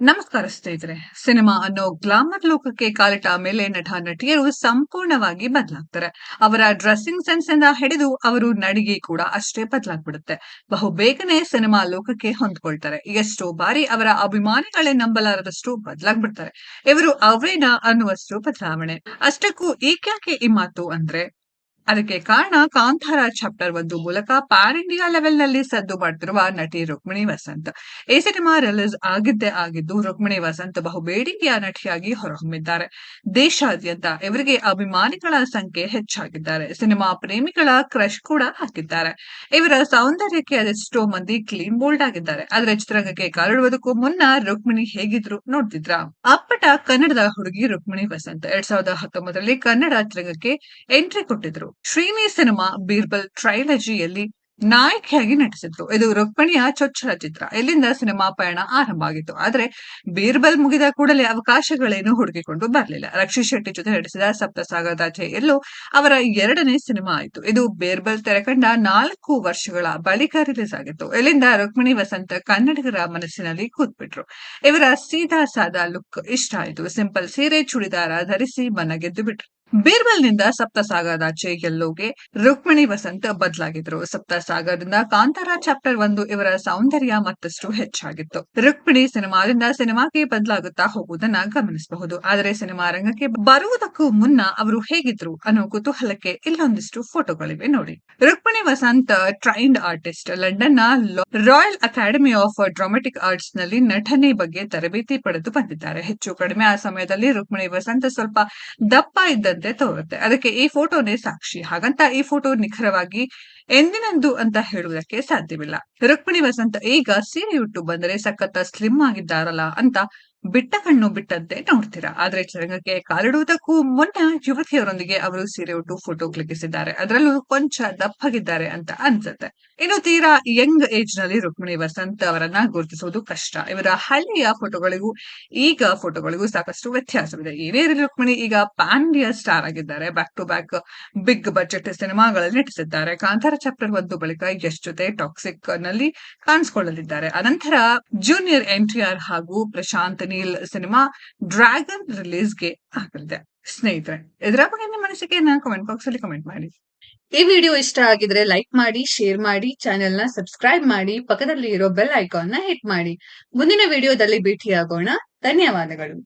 ನಮಸ್ಕಾರ ಸ್ನೇಹಿತರೆ. ಸಿನಿಮಾ ಅನ್ನೋ ಗ್ಲಾಮರ್ ಲೋಕಕ್ಕೆ ಕಾಲಿಟ್ಟ ಮೇಲೆ ನಟ, ನಟಿಯರು ಸಂಪೂರ್ಣವಾಗಿ ಬದಲಾಗ್ತಾರೆ. ಅವರ ಡ್ರೆಸ್ಸಿಂಗ್ ಸೆನ್ಸ್ ಇಂದ ಹಿಡಿದು ಅವರು ನಡಿಗೆ ಕೂಡ ಅಷ್ಟೇ ಬದಲಾಗ್ಬಿಡುತ್ತೆ. ಬಹು ಬೇಗನೆ ಸಿನಿಮಾ ಲೋಕಕ್ಕೆ ಹೊಂದ್ಕೊಳ್ತಾರೆ. ಎಷ್ಟೋ ಬಾರಿ ಅವರ ಅಭಿಮಾನಿಗಳೇ ನಂಬಲಾರದಷ್ಟು ಬದಲಾಗ್ಬಿಡ್ತಾರೆ. ಇವರು ಅವೇನ ಅನ್ನುವಷ್ಟು ಬದಲಾವಣೆ. ಅಷ್ಟಕ್ಕೂ ಈಕ್ಯಾಕೆ ಈ ಮಾತು ಅಂದ್ರೆ ಅದಕ್ಕೆ ಕಾರಣ ಕಾಂತಾರ ಚಾಪ್ಟರ್ ಒಂದು ಮೂಲಕ ಪ್ಯಾನ್ ಇಂಡಿಯಾ ಲೆವೆಲ್ನಲ್ಲಿ ಸದ್ದು ಮಾಡ್ತಿರುವ ನಟಿ ರುಕ್ಮಿಣಿ ವಸಂತ್. ಈ ಸಿನಿಮಾ ರಿಲೀಸ್ ಆಗಿದ್ದೇ ಆಗಿದ್ದು ರುಕ್ಮಿಣಿ ವಸಂತ್ ಬಹು ಬೇಡಿಕೆಯ ನಟಿಯಾಗಿ ಹೊರಹೊಮ್ಮಿದ್ದಾರೆ. ದೇಶಾದ್ಯಂತ ಇವರಿಗೆ ಅಭಿಮಾನಿಗಳ ಸಂಖ್ಯೆ ಹೆಚ್ಚಾಗಿದ್ದಾರೆ. ಸಿನಿಮಾ ಪ್ರೇಮಿಗಳ ಕ್ರಶ್ ಕೂಡ ಹಾಕಿದ್ದಾರೆ. ಇವರ ಸೌಂದರ್ಯಕ್ಕೆ ಅದೆಷ್ಟೋ ಮಂದಿ ಕ್ಲೀನ್ ಬೋಲ್ಡ್ ಆಗಿದ್ದಾರೆ. ಆದ್ರೆ ಚಿತ್ರರಂಗಕ್ಕೆ ಕಾಲಿಡುವುದಕ್ಕೂ ಮುನ್ನ ರುಕ್ಮಿಣಿ ಹೇಗಿದ್ರು ನೋಡ್ತಿದ್ರ? ಅಪ್ಪಟ ಕನ್ನಡದ ಹುಡುಗಿ ರುಕ್ಮಿಣಿ ವಸಂತ್. ಎರಡ್ ಸಾವಿರದ ಹತ್ತೊಂಬತ್ತರಲ್ಲಿ ಕನ್ನಡ ಚಿತ್ರರಂಗಕ್ಕೆ ಎಂಟ್ರಿ ಕೊಟ್ಟಿದ್ರು. ಶ್ರೀನಿ ಸಿನಿಮಾ ಬೀರ್ಬಲ್ ಟ್ರೈಲಜಿಯಲ್ಲಿ ನಾಯಕಿಯಾಗಿ ನಟಿಸಿದ್ರು. ಇದು ರುಕ್ಮಿಣಿಯ ಚೊಚ್ಚಲ ಚಿತ್ರ. ಇಲ್ಲಿಂದ ಸಿನಿಮಾ ಪಯಣ ಆರಂಭ ಆಗಿತ್ತು. ಆದ್ರೆ ಬೀರ್ಬಲ್ ಮುಗಿದ ಕೂಡಲೇ ಅವಕಾಶಗಳೇನು ಹುಡುಕಿಕೊಂಡು ಬರಲಿಲ್ಲ. ರಕ್ಷಿ ಶೆಟ್ಟಿ ಜೊತೆ ನಟಿಸಿದ ಸಪ್ತಸಾಗರದಾಚೆ ಎಲ್ಲೂ ಅವರ ಎರಡನೇ ಸಿನಿಮಾ ಆಯಿತು. ಇದು ಬೀರ್ಬಲ್ ತೆರೆಕಂಡ ನಾಲ್ಕು ವರ್ಷಗಳ ಬಳಿಕ ರಿಲೀಸ್ ಆಗಿತ್ತು. ಇಲ್ಲಿಂದ ರುಕ್ಮಿಣಿ ವಸಂತ ಕನ್ನಡಿಗರ ಮನಸ್ಸಿನಲ್ಲಿ ಕೂತ್ಬಿಟ್ರು. ಇವರ ಸೀದಾ ಸಾದಾ ಲುಕ್ ಇಷ್ಟ ಆಯಿತು. ಸಿಂಪಲ್ ಸೀರೆ, ಚೂಡಿದಾರ ಧರಿಸಿ ಮನ ಗೆದ್ದು ಬಿಟ್ರು ಬೀರ್ಬಲ್ನಿಂದ ಸಪ್ತಸಾಗರದಾಚೆ ಎಲ್ಲೋಗೆ ರುಕ್ಮಿಣಿ ವಸಂತ ಬದಲಾಗಿದ್ರು. ಸಪ್ತಸಾಗರದಿಂದ ಕಾಂತಾರ ಚಾಪ್ಟರ್ ಒಂದು ಇವರ ಸೌಂದರ್ಯ ಮತ್ತಷ್ಟು ಹೆಚ್ಚಾಗಿತ್ತು. ರುಕ್ಮಿಣಿ ಸಿನಿಮಾದಿಂದ ಸಿನಿಮಾಗೆ ಬದಲಾಗುತ್ತಾ ಹೋಗುವುದನ್ನ ಗಮನಿಸಬಹುದು. ಆದರೆ ಸಿನಿಮಾ ರಂಗಕ್ಕೆ ಬರುವುದಕ್ಕೂ ಮುನ್ನ ಅವರು ಹೇಗಿದ್ರು ಅನ್ನೋ ಕುತೂಹಲಕ್ಕೆ ಇಲ್ಲೊಂದಿಷ್ಟು ಫೋಟೋಗಳಿವೆ ನೋಡಿ. ರುಕ್ಮಿಣಿ ವಸಂತ, ಟ್ರೈನ್ಡ್ ಆರ್ಟಿಸ್ಟ್ ಲಂಡನ್ನ ರಾಯಲ್ ಅಕಾಡೆಮಿ ಆಫ್ ಡ್ರಾಮೆಟಿಕ್ ಆರ್ಟ್ಸ್ನಲ್ಲಿ ನಟನೆ ಬಗ್ಗೆ ತರಬೇತಿ ಪಡೆದು ಬಂದಿದ್ದಾರೆ. ಹೆಚ್ಚು ಕಡಿಮೆ ಆ ಸಮಯದಲ್ಲಿ ರುಕ್ಮಿಣಿ ವಸಂತ ಸ್ವಲ್ಪ ದಪ್ಪ ಇದ್ದಂತೆ ತೋರುತ್ತೆ. ಅದಕ್ಕೆ ಈ ಫೋಟೋನೇ ಸಾಕ್ಷಿ. ಹಾಗಂತ ಈ ಫೋಟೋ ನಿಖರವಾಗಿ ಎಂದಿನಂದು ಅಂತ ಹೇಳುವುದಕ್ಕೆ ಸಾಧ್ಯವಿಲ್ಲ. ರುಕ್ಮಿಣಿ ವಸಂತ ಈಗ ಸೀರೆ ಉಟ್ಟು ಬಂದರೆ ಸಖತ್ತ ಸ್ಲಿಮ್ ಆಗಿದ್ದಾರಲ್ಲ ಅಂತ ಬಿಟ್ಟ ಕಣ್ಣು ಬಿಟ್ಟಂತೆ ನೋಡ್ತೀರಾ. ಆದ್ರೆ ಚರಂಗಕ್ಕೆ ಕಾಲಿಡುವುದಕ್ಕೂ ಮೊನ್ನೆ ಯುವತಿಯರೊಂದಿಗೆ ಅವರು ಸೀರೆ ಉಟ್ಟು ಫೋಟೋ ಕ್ಲಿಕ್ಕಿಸಿದ್ದಾರೆ. ಅದರಲ್ಲೂ ಕೊಂಚ ದಪ್ಪಗಿದ್ದಾರೆ ಅಂತ ಅನ್ಸುತ್ತೆ. ಇನ್ನು ತೀರಾ ಯಂಗ್ ಏಜ್ನಲ್ಲಿ ರುಕ್ಮಿಣಿ ವಸಂತ್ ಅವರನ್ನ ಗುರುತಿಸುವುದು ಕಷ್ಟ. ಇವರ ಹಳ್ಳಿಯ ಫೋಟೋಗಳಿಗೂ ಈಗ ಫೋಟೋಗಳಿಗೂ ಸಾಕಷ್ಟು ವ್ಯತ್ಯಾಸವಿದೆ. ಏನೇ ಇರಲಿ ರುಕ್ಮಿಣಿ ಈಗ ಪ್ಯಾನ್ ಇಂಡಿಯಾ ಸ್ಟಾರ್ ಆಗಿದ್ದಾರೆ. Back to back big budget ಸಿನಿಮಾಗಳಲ್ಲಿ ನಟಿಸಿದ್ದಾರೆ. ಕಾಂತಾರ ಚಾಪ್ಟರ್ ಒಂದು ಬಳಿಕ ಯಶ್ ಜೊತೆ ಟಾಕ್ಸಿಕ್ನಲ್ಲಿ ಕಾಣಿಸಿಕೊಳ್ಳಲಿದ್ದಾರೆ. ಅನಂತರ ಜೂನಿಯರ್ ಎನ್ಟಿಆರ್ ಹಾಗೂ ಪ್ರಶಾಂತ್ ನೀಲ್ ಸಿನಿಮಾ ಡ್ರ್ಯಾಗನ್ ರಿಲೀಸ್ಗೆ ಆಗಲಿದೆ. ಸ್ನೇಹಿತರೆ ಇದರ ಬಗ್ಗೆ ನಿಮ್ಮ ಅನಿಸಿಕೆಯನ್ನ ಕಮೆಂಟ್ ಬಾಕ್ಸ್ ಅಲ್ಲಿ ಕಮೆಂಟ್ ಮಾಡಿ. ಈ ವಿಡಿಯೋ ಇಷ್ಟ ಆಗಿದ್ರೆ ಲೈಕ್ ಮಾಡಿ ಶೇರ್ ಮಾಡಿ ಚಾನೆಲ್ನ ಸಬ್ಸ್ಕ್ರೈಬ್ ಮಾಡಿ ಪಕ್ಕದಲ್ಲಿ ಇರೋ ಬೆಲ್ ಐಕಾನ್ನ ಹಿಟ್ ಮಾಡಿ. ಮುಂದಿನ ವಿಡಿಯೋದಲ್ಲಿ ಭೇಟಿಯಾಗೋಣ. ಧನ್ಯವಾದಗಳು.